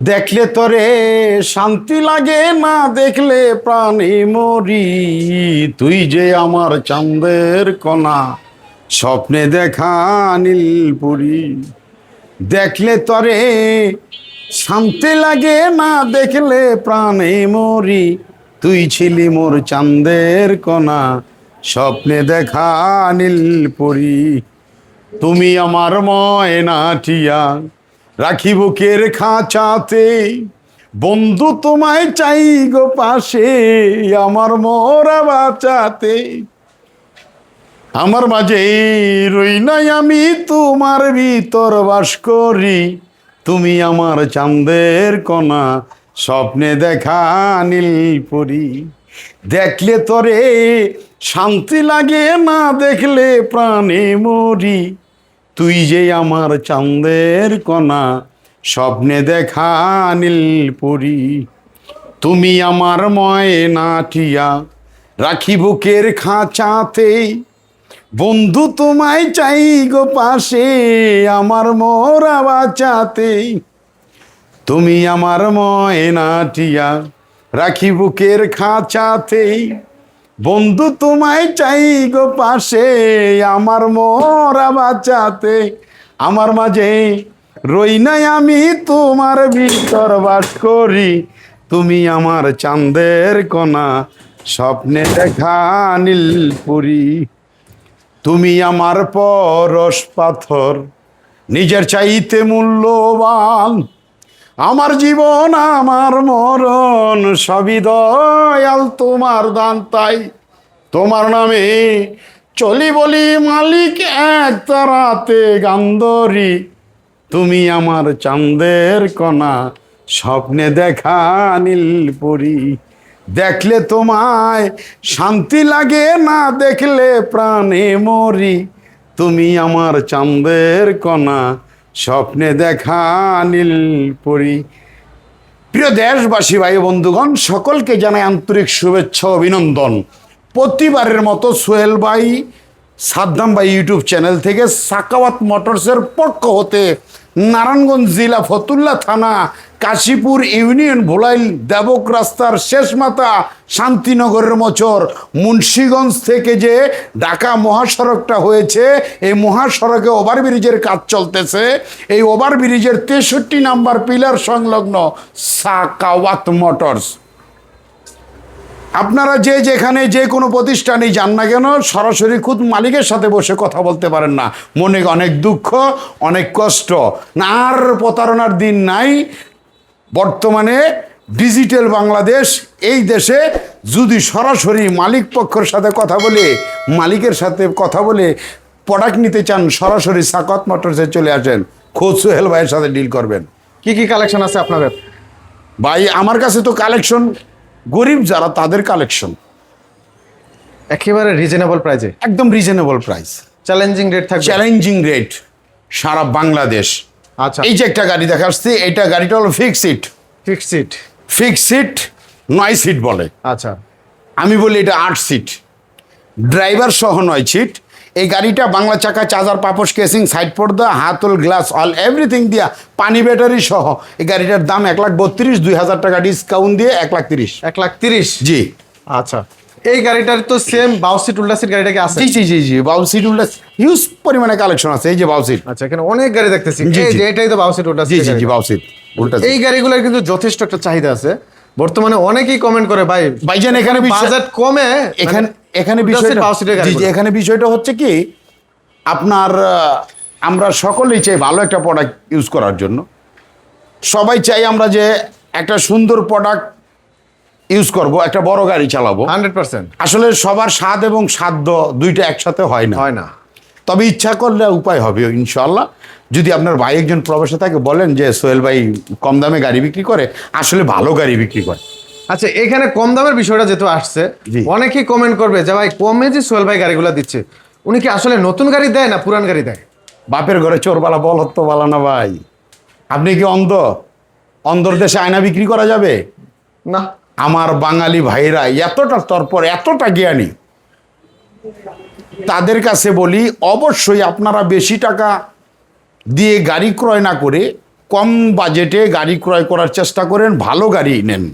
দেখলে তোরে শান্তি লাগে না, দেখলে প্রাণী মরি। তুই যে আমার চাঁদের কণা, স্বপ্নে দেখা নীলপুরি। দেখলে তরে শান্তি লাগে না, দেখলে প্রাণে মরি। তুই ছিলি মোর চাঁদের কণা, স্বপ্নে দেখা নীলপুরি। তুমি আমার ময়না টিয়া রাখি বুকের খাঁচাতে? বন্ধু তোমায় চাই গো পাশে, আমার মোরা বাঁচাতে। আমার মাঝে রই নাই আমি, তোমার ভিতর বাস করি। তুমি আমার চাঁদের কণা, স্বপ্নে দেখা নীলপুরি দেখলে তোরে শান্তি লাগে না, দেখলে প্রাণে মরি। তুই যে আমার চাঁদের কণা, স্বপ্নে দেখা নীলপুরি। তুমি আমার ময়না টিয়া, রাখি বুকের খাঁচাতে বন্ধু তোমায় চাই গো পাশে, আমার মোরা বাঁচাতে তুমি আমার ময়না টিয়া, রাখি বুকের খাঁচাতে বন্ধু তোমায় চাই গো পাশে, আমার মরা বাঁচাতে। আমার মাঝে রই নাই আমি, তোমার ভিতর বাস করি। তুমি আমার চাঁদের কণা, স্বপ্নে দেখা নীলপুরি। তুমি আমার পরশ পাথর, নিজের চাইতে মূল্যবান আমার জীবন, আমার মরণ, সবই দয়াল তোমার দান, তাই তোমার নামে চলি বলি মালিক, এক তারাতে গান্ধরি তুমি আমার চাঁদের কণা, স্বপ্নে দেখা নীলপুরি। দেখলে তোমায় শান্তি লাগে না, দেখলে প্রাণে মরি। তুমি আমার চাঁদের কণা স্বপ্নে দেখা নীলপুরি প্রিয় দেশবাসী, ভাই বন্ধুগণ, সকলকে জানাই আন্তরিক শুভেচ্ছা অভিনন্দন। প্রতিবারের মতো সোহেল ভাই সাদ্দাম ভাই ইউটিউব চ্যানেল থেকে সাকাওয়াত মোটরসের পক্ষ হতে নারায়ণগঞ্জ জেলা ফতুল্লা থানা, কাশীপুর ইউনিয়ন, ভোলাইল দেবক রাস্তার শেষ মাথা শান্তিনগরের মোচর। মুন্সীগঞ্জ থেকে যে ঢাকা মহাসড়কটা হয়েছে, এই মহাসড়কে ওভারব্রিজের কাজ চলতেছে। এই ওভারব্রিজের তেষট্টি নাম্বার পিলার সংলগ্ন সাকাওয়াত মোটরস। আপনারা যে যেখানে যে কোনো প্রতিষ্ঠানেই যান না কেন সরাসরি খুদ মালিকের সাথে বসে কথা বলতে পারেন না। মনে অনেক দুঃখ অনেক কষ্ট। না আর প্রতারণার দিন নাই। বর্তমানে ডিজিটাল বাংলাদেশ এই দেশে যদি সরাসরি মালিক পক্ষের সাথে কথা বলে মালিকের সাথে কথা বলে প্রোডাক্ট নিতে চান সরাসরি সাকত মোটরসে চলে আসেন। খোদ সোহেল ভাইয়ের সাথে ডিল করবেন। কি কি কালেকশন আছে আপনাদের? ভাই আমার কাছে তো কালেকশন গরিব যারা তাদের কালেকশন একেবারে রিজনেবল প্রাইজে একদম রিজনেবল প্রাইস চ্যালেঞ্জিং রেট থাকবে। চ্যালেঞ্জিং রেট সারা বাংলাদেশ। আচ্ছা। এই যে একটা গাড়ি দেখাচ্ছি এটা গাড়িটা হলো fix seat fix seat fix seat নয় সিট বলে। আচ্ছা। আমি বলি এটা আট সিট ড্রাইভার সহ নয় সিট এই গাড়িটা বাংলা চাকা চার্জার পাপস কেসিং সাইড পর্দা হাতল গ্লাস অল এভরিথিং দিয়া পানি ব্যাটারি সহ এই গাড়িটার দাম এক লাখ বত্রিশ দুই হাজার টাকা ডিসকাউন্ট দিয়ে এক লাখ তিরিশ। এক লাখ তিরিশ? জি। আচ্ছা। এই গাড়িটার তো সেম বাউ সিট উল্টা সিট আছে? জি জি জি জি বাউ সিট হিউজ পরিমাণে কালেকশন আছে এই যে বাউ সিট আচ্ছা এখানে অনেক গাড়ি দেখতেছি। এটাই তো বাউ সিট উল্টা জি জি জি বাউ সিট উল্টা এই গাড়িগুলোর কিন্তু যথেষ্ট একটা চাহিদা আছে। বর্তমানে অনেকেই কমেন্ট করে ভাই ভাইজান এখানে বাজেট কমে এখানে এখানে বিষয়টা। এখানে বিষয়টা হচ্ছে কি আপনার আমরা সকলেই চাই ভালো একটা প্রোডাক্ট ইউজ করার জন্য। সবাই চাই আমরা যে একটা সুন্দর প্রোডাক্ট ইউজ করব একটা বড় গাড়ি চালাবো। Hundred percent. আসলে সবার স্বাদ এবং সাধ্য দুইটা একসাথে হয় না। হয় না। তবে ইচ্ছা করলে উপায় হবে ইনশাল্লাহ যদি আপনার ভাই একজন প্রবাসে থাকে বলেন যে সোহেল ভাই কম দামে গাড়ি বিক্রি করে আসলে ভালো গাড়ি বিক্রি করে। আচ্ছা এখানে কম দামের বিষয়টা যেহেতু আসছে। অনেকেই কমেন্ট করবে যে ভাই কমে যে সোহেল ভাই গাড়িগুলো দিচ্ছে উনি কি আসলে নতুন গাড়ি দেয় না পুরান গাড়ি দেয়? বাপের ঘরে চোরবালা বল হতো বালা না ভাই। আপনি কি অন্ধ? অন্ধর দেশে আয়না বিক্রি করা যাবে? না। আমার বাঙালি ভাইরা এতটা তরপর এতটা জ্ঞানী। তাদের কাছে বলি অবশ্যই আপনারা বেশি টাকা দিয়ে গাড়ি ক্রয় না করে কম বাজেটে গাড়ি ক্রয় করার চেষ্টা করেন ভালো গাড়ি নেন।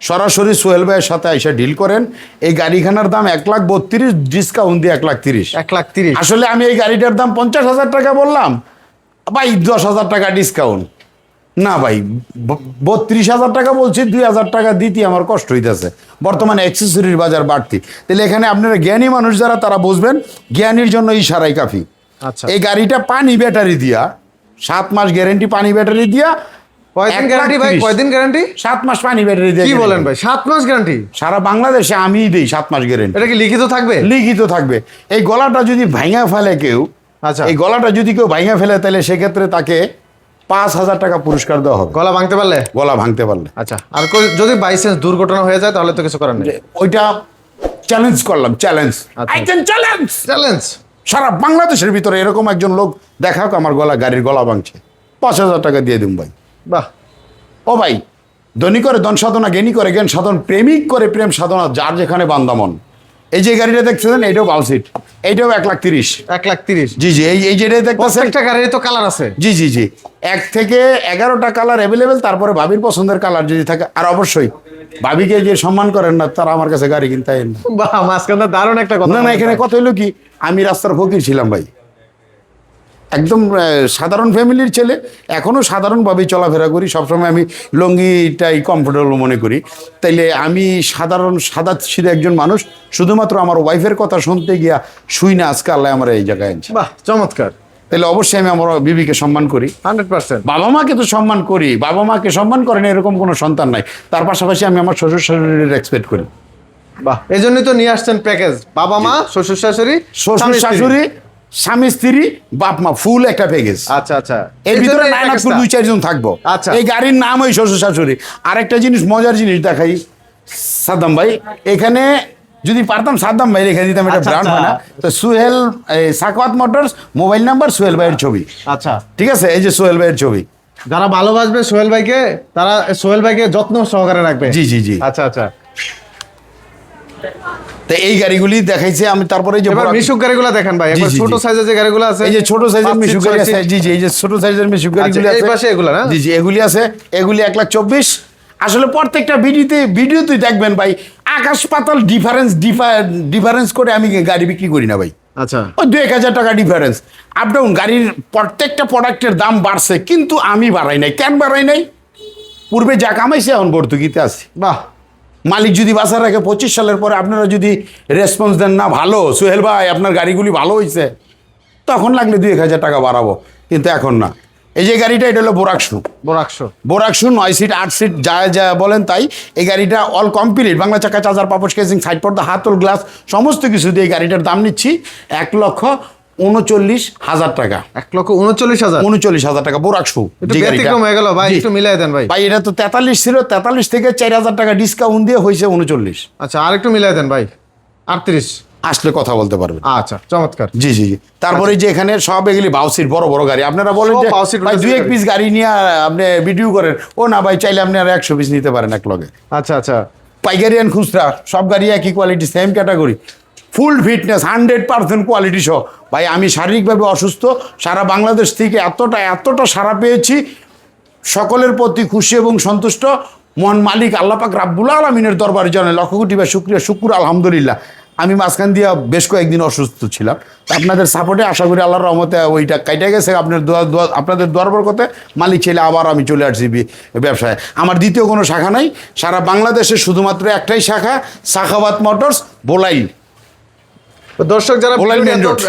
সরাসরি সোহেল ভাইয়ের সাথে এসে ডিল করেন। এই গাড়িখানার দাম এক লাখ বত্রিশ ডিসকাউন্ট দিয়ে এক লাখ তিরিশ। এক লাখ তিরিশ। আসলে আমি এই গাড়িটার দাম পঞ্চাশ হাজার টাকা বললাম। ভাই দশ হাজার টাকা ডিসকাউন্ট না ভাই বত্রিশ হাজার টাকা বলছি দুই হাজার টাকা দিতে আমার কষ্ট হইতেছে। বর্তমানে অ্যাক্সেসরির বাজার বাড়তি। তাহলে এখানে আপনারা জ্ঞানী মানুষ যারা তারা বুঝবেন জ্ঞানীর জন্য ইশারাই কাফি। আচ্ছা। এই গাড়িটা পানি ব্যাটারি দিয়া সাত মাস গ্যারেন্টি পানি ব্যাটারি দিয়া কয়দিন গ্যারান্টি ভাই? কয়দিন গ্যারান্টি সাত মাস পানি ব্যাটারি কি বলেন ভাই? সাত মাস গ্যারান্টি সারা বাংলাদেশে আমিই দিই সাত মাস গ্যারেন্টি এটা কি লিখিত থাকবে? লিখিত থাকবে। এই গলাটা যদি ভাঙা ফেলে কেউ আচ্ছা। এই গলাটা যদি কেউ ভাঙা ফেলে তাহলে সেক্ষেত্রে তাকে পাঁচ হাজার টাকা পুরস্কার দেওয়া হবে। গলা ভাঙতে পারলে? গলা ভাঙতে পারলে। আচ্ছা। আর যদি বাইসেন্স দুর্ঘটনা হয়ে যায় তাহলে তো কিছু করার নেই। ওইটা চ্যালেঞ্জ করলাম চ্যালেঞ্জ। চ্যালেঞ্জ চ্যালেঞ্জ সারা বাংলাদেশের ভিতরে এরকম একজন লোক দেখাক আমার গলা গাড়ির গলা ভাঙছে। পাঁচ হাজার টাকা দিয়ে দিন ভাই। বাহ। ও ভাই ধনী করে ধন সাধনা জ্ঞানী করে জ্ঞান সাধন প্রেমিক করে প্রেম সাধনা যার যেখানে বান্দামন। এই যে গাড়িটা দেখছেন এইটাও বাউসিট এইটাও এক লাখ তিরিশ। এক লাখ তিরিশ। জি জি এই এই যেটা দেখতেছেন প্রত্যেকটা গাড়ির তো কালার আছে। জি জি জি। এক থেকে এগারোটা কালার অ্যাভেলেবেল তারপরে ভাবির পছন্দের কালার যদি থাকে আর অবশ্যই ভাবিকে যে সম্মান করেন না তারা আমার কাছে গাড়ি কিনতে না। বাহ মাঝখানে দারুণ একটা কথা না না এখানে কথা হলো কি আমি রাস্তার ফকির ছিলাম ভাই। একদম সাধারণ ফ্যামিলির ছেলে। এখনও সাধারণভাবেই চলাফেরা করি। সবসময় আমি লঙ্গিটাই কমফোর্টেবল মনে করি। তাইলে আমি সাধারণ সাদা সিধে একজন মানুষ। শুধুমাত্র আমার ওয়াইফের কথা শুনতে গিয়া শুই না আজকে আল্লাহ আমার এই জায়গায় আনছে। বাহ চমৎকার। তাহলে অবশ্যই আমি আমার বিবিকে সম্মান করি। Hundred percent. বাবা মাকে তো সম্মান করি। বাবা মাকে সম্মান করেন এরকম কোনো সন্তান নাই। তার পাশাপাশি আমি আমার শ্বশুর শাশুড়ির এক্সপেক্ট করি। বাহ এই জন্যই তো নিয়ে আসছেন প্যাকেজ বাবা মা শ্বশুর শাশুড়ি শ্বশুর শাশুড়ি স্বামী স্ত্রী বাপ মা ফুল একটা প্যাকেজ আচ্ছা আচ্ছা। এর ভিতরে প্যাকেজটা। দুই চারজন থাকব। আচ্ছা। এই গাড়ির নাম ওই শ্বশুর শাশুড়ি আরেকটা জিনিস মজার জিনিস দেখাই। সাদ্দাম ভাই এখানে যদি পারতাম সাদ্দাম ভাই রেখে দিতাম এটা আচ্ছা, ব্র্যান্ড হয় না। আচ্ছা। তো সুহেল এই, Sakhawat motors mobile number Sohel ভাইয়ের ছবি। আচ্ছা। ঠিক আছে? এই যে সোহেল ভাইয়ের ছবি। যারা ভালোবাসবে সোহেল ভাইকে তারা সোহেল ভাইকে যত্ন সহকারে রাখবে। জি, জি, জি। আচ্ছা আচ্ছা। তো এই গাড়িগুলি দেখাইছে আমি তারপরে যে মিশুক গাড়িগুলো দেখেন ভাই একবার ছোট সাইজের যে গাড়িগুলো আছে এই যে ছোট সাইজের মিশুক গাড়ি আছে জি জি এই যে ছোট সাইজের মিশুক গাড়িগুলি আচ্ছা, এই পাশে এগুলো না? জি জি এগুলি আছে এগুলি এক লাখ চব্বিশ। আসলে প্রত্যেকটা ভিডিওতে ভিডিওতেই দেখবেন ভাই আকাশ পাতাল ডিফারেন্স ডিফারেন্স করে আমি গাড়ি বিক্রি করি না ভাই। আচ্ছা। ওই দু এক হাজার টাকা ডিফারেন্স আপ ডাউন গাড়ির প্রত্যেকটা প্রোডাক্টের দাম বাড়ছে কিন্তু আমি বাড়াই নাই। কেন বাড়াই নাই? পূর্বে যা কামাইছে এখন ভর্তুকিতে আছি। বাহ। মালিক যদি বাসা রাখে পঁচিশ সালের পরে আপনারা যদি রেসপন্স দেন না ভালো সোহেল ভাই আপনার গাড়িগুলি ভালো হয়েছে তখন লাগলে দুই এক হাজার টাকা বাড়াবো কিন্তু এখন না। এই যে গাড়িটা এটা হলো বোরাকশু বরাকশো বোরাকশু নয় সিট আট সিট যা যা বলেন তাই এই গাড়িটা অল কমপ্লিট বাংলা চাকা চার্জার পাপস কেসিং সাইড পর্দা হাতল গ্লাস সমস্ত কিছু দিয়ে এই গাড়িটার দাম নিচ্ছি এক লক্ষ উনচল্লিশ হাজার টাকা। এক লক্ষ উনচল্লিশ হাজার? উনচল্লিশ হাজার টাকা গাড়িটা। ব্যতিক্রম হয়ে গেল ভাই একটু মিলাই দেন ভাই। ভাই এটা তো তেতাল্লিশ ছিল তেতাল্লিশ থেকে চার হাজার টাকা ডিসকাউন্ট দিয়ে হয়েছে উনচল্লিশ। আচ্ছা আর একটু মিলাই দেন ভাই আটত্রিশ। আসলে কথা বলতে পারবেন। আচ্ছা চমৎকার। জি জি জি। তারপরে যে এখানে সব এগুলি বাউসির বড় বড় গাড়ি। আপনারা বলেন যে ভাই দুই এক পিস গাড়ি। নিয়ে আপনি ভিডিও করেন। ও না ভাই চাইলে আপনি আর একশো পিস নিতে পারেন এক লগে। আচ্ছা আচ্ছা। পাইকারি অ্যান্ড খুচরা সব গাড়ি একই quality same category full fitness hundred percent quality সহ ভাই, আমি শারীরিকভাবে অসুস্থ, সারা বাংলাদেশ থেকে এতটা এতটা সারা পেয়েছি, সকলের প্রতি খুশি এবং সন্তুষ্ট। মন মালিক আল্লাপাক রাব্বুল আলমিনের দরবারে জানে লক্ষ কোটি বা শুক্রিয়া, শুক্র, আলহামদুলিল্লাহ। আমি মাঝখান দিয়ে বেশ কয়েকদিন অসুস্থ ছিলাম। আপনাদের সাপোর্টে আশা করি আল্লাহর রহমতে ওইটা কাইটে গেছে, আপনার দোয়া দোয়া, আপনাদের দোয়ার বরকতে মালিক ছেলে আবার আমি চলে আসছি ব্যবসায়। আমার দ্বিতীয় কোনো শাখা নাই, সারা বাংলাদেশে শুধুমাত্র একটাই শাখা সাখাবাত মোটরস বোলাই তো দর্শক যারা।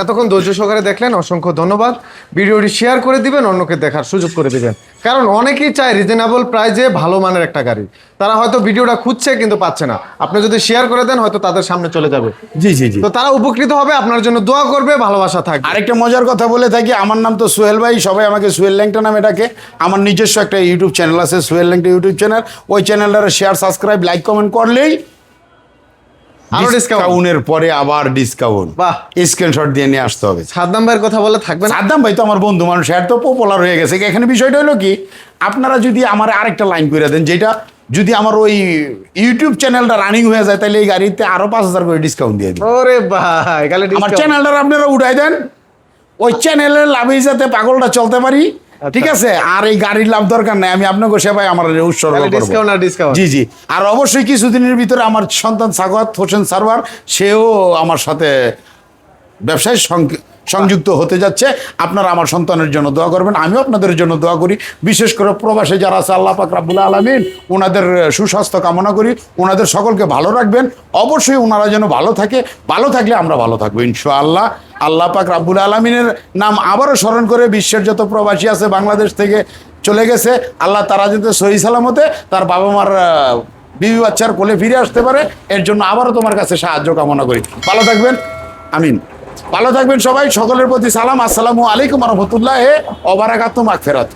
এতক্ষণ ধৈর্য সহকারে দেখলেন অসংখ্য ধন্যবাদ। ভিডিওটি শেয়ার করে দিবেন অন্যকে দেখার সুযোগ করে দিবেন। কারণ অনেকেই চায় রিজনেবল প্রাইজে ভালো মানের একটা গাড়ি। তারা হয়তো ভিডিওটা খুঁজছে কিন্তু পাচ্ছে না। আপনি যদি শেয়ার করে দেন হয়তো তাদের সামনে চলে যাবে। জি জি জি। তো তারা উপকৃত হবে আপনার জন্য দোয়া করবে ভালোবাসা থাকবে। আরেকটা মজার কথা বলে থাকি আমার নাম তো সোহেল ভাই সবাই আমাকে সোহেল ল্যাংটা নামে ডাকে। আমার নিজস্ব একটা ইউটিউব চ্যানেল আছে সোহেল ল্যাংটা ইউটিউব চ্যানেল ওই চ্যানেলটার শেয়ার সাবস্ক্রাইব লাইক কমেন্ট করলেই আরও ডিসকাউন্টের পরে আবার ডিসকাউন্ট বাহ। স্ক্রিনশট দিয়ে নিয়ে আসতে হবে। সাদ্দাম ভাইয়ের কথা বলে থাকবে সাদ্দাম ভাই তো আমার বন্ধু মানুষ এর তো পপুলার হয়ে গেছে। এখানে বিষয়টা হলো কি আপনারা যদি আমার আরেকটা লাইন করে দেন যেটা যদি আমার ওই ইউটিউব চ্যানেলটা রানিং হয়ে যায় তাহলে এই গাড়িতে আরও পাঁচ হাজার করে ডিসকাউন্ট দিয়ে দিন ওরে ভাই আমার চ্যানেলটা আপনারা উঠাই দেন। ওই চ্যানেলের লাভে যাতে পাগলটা চলতে পারি ঠিক আছে? আর এই গাড়ির লাভ দরকার নাই। আমি আপনাকে সেবাই আমার উৎসর্গ ডিসকাউন্ট জি জি। আর অবশ্যই কিছুদিনের ভিতরে আমার সন্তান সাগত হোসেন সারওয়ার সেও আমার সাথে ব্যবসায় সংযুক্ত হতে যাচ্ছে। আপনারা আমার সন্তানের জন্য দোয়া করবেন, আমিও আপনাদের জন্য দোয়া করি। বিশেষ করে প্রবাসে যারা আছে, আল্লাহ পাক রাব্বুল আলমিন ওনাদের সুস্বাস্থ্য কামনা করি। ওনাদের সকলকে ভালো রাখবেন। অবশ্যই ওনারা যেন ভালো থাকে। ভালো থাকলে আমরা ভালো থাকব, ইনশাআল্লাহ। আল্লাহ পাক রাব্বুল আলমিনের নাম আবারও স্মরণ করে বিশ্বের যত প্রবাসী আছে বাংলাদেশ থেকে চলে গেছে। আল্লাহ তারা যাতে সহি সালামতে তার বাবা মার বিবি বাচ্চার কোলে ফিরে আসতে পারে, এর জন্য আবারও তোমার কাছে সাহায্য কামনা করি। ভালো থাকবেন। আমিন। ভালো থাকবেন সবাই সকলের প্রতি সালাম। আসসালামু আলাইকুম রহমতুল্লাহ অবারাকাত মাগফেরাত।